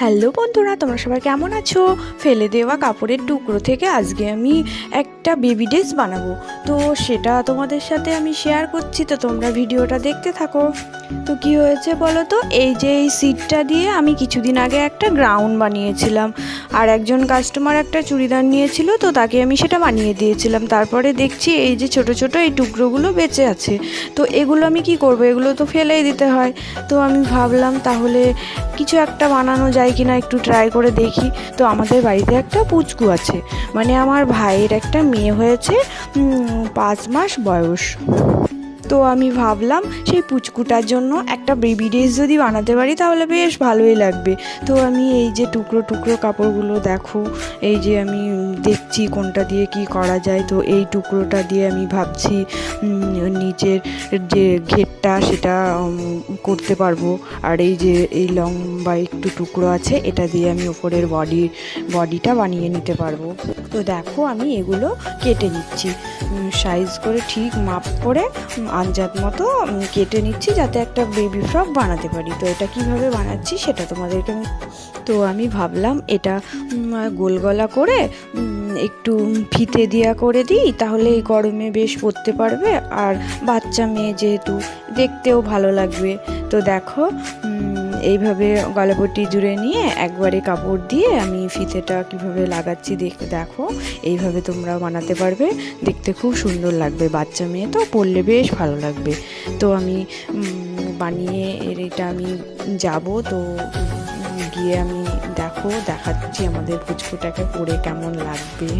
Hello বন্ধুরা, তোমরা সবাই কেমন আছো? ফেলে দেওয়া কাপড়ের টুকরো থেকে আজকে আমি একটা বেবি ড্রেস বানাবো। তো সেটা তোমাদের সাথে আমি শেয়ার করছি, তো তোমরা ভিডিওটা দেখতে থাকো। তো কি হয়েছে বলো তো? এই যে এই সিটটা দিয়ে আমি কিছুদিন আগে একটা গ্রাউন্ড বানিয়েছিলাম। আর একজন কাস্টমার একটা চুড়িদার নিয়েছিল, তো তাকে আমি সেটা বানিয়ে দিয়েছিলাম। তারপরে দেখছি এই যে ছোট ছোট এই টুকরোগুলো বেঁচে আছে। তো এগুলো আমি কি করব? এগুলো তো ফেলেই দিতে হয়। তো আমি ভাবলাম তাহলে কিছু একটা বানানো যায়। কিনা একটু ট্রাই করে দেখি। তো আমাদের বাড়িতে একটা পুচকু আছে। মানে আমার ভাইয়ের একটা মেয়ে হয়েছে পাঁচ মাস বয়স। তো আমি ভাবলাম সেই পুচকুটার জন্য একটা বেবি ড্রেস যদি বানাতে পারি, তাহলে বেশ ভালোই লাগবে। তো আমি এই যে টুকরো টুকরো কাপড়গুলো দেখো, এই যে আমি দেখছি কোনটা দিয়ে কি করা যায়, তো এই টুকরোটা দিয়ে আমি ভাবছি নিচের যে ঘেরটা সেটা করতে পারব। আর এই যে এই লম্বা একটু টুকরো আছে, এটা দিয়ে আমি ওপরের বডির বডিটা বানিয়ে নিতে পারব। তো দেখো আমি এগুলো কেটে নিচ্ছি। সাইজ করে ঠিক মাপ করে আঞ্জাত মতো কেটে নিচ্ছি যাতে একটা বেবি ফ্রক বানাতে পারি। তো এটা কীভাবে বানাচ্ছি সেটা তোমাদেরকে আমি তো আমি ভাবলাম এটা উম, গোল গলা করে একটু ফিতে দিয়া করে দিই তাহলে এই গরমে বেশ পরতে পারবে। আর বাচ্চা মেয়ে যেহেতু দেখতেও ভালো লাগবে। তো দেখো এইভাবে গলাপট্টি জুড়ে নিয়ে একবারে কাপড় দিয়ে আমি ফিতেটা কীভাবে লাগাচ্ছি দেখ, দেখো। এইভাবে তোমরা বানাতে পারবে। দেখতে খুব সুন্দর লাগবে। বাচ্চা মেয়ে তো পরলে বেশ ভালো লাগবে। তো আমি বানিয়ে এর এটা আমি যাব। তো গিয়ে আমি দেখো, দেখাচ্ছি আমাদের পুচকুটাকে পরে কেমন লাগবে।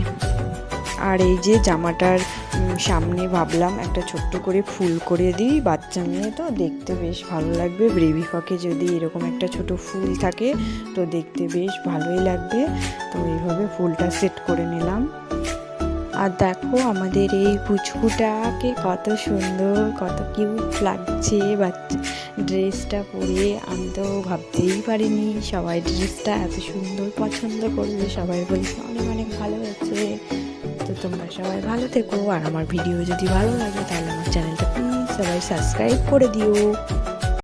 আর এই যে জামাটার সামনে ভাবলাম একটা ছোট্ট করে ফুল করে দিই বাচ্চা মেয়ে, তো দেখতে বেশ ভালো লাগবে। বেবি ফকে যদি এরকম একটা ছোট ফুল থাকে, তো দেখতে বেশ ভালোই লাগবে। তো এইভাবে ফুলটা সেট করে নিলাম। আর দেখো আমাদের এই পুচকুটাকে কত সুন্দর, কত কিউট লাগছে বাচ্চা ড্রেসটা পরে আমি তো ভাবতেই পারিনি সবাই ড্রেসটা এত সুন্দর পছন্দ করবে, সবাই বলছে অনেক অনেক ভালো হয়েছে। তো তোমরা সবাই ভালো থেকো। আর আমার ভিডিও যদি ভালো লাগে, তাহলে আমার চ্যানেলটা প্লিজ সবাই সাবস্ক্রাইব করে দিও।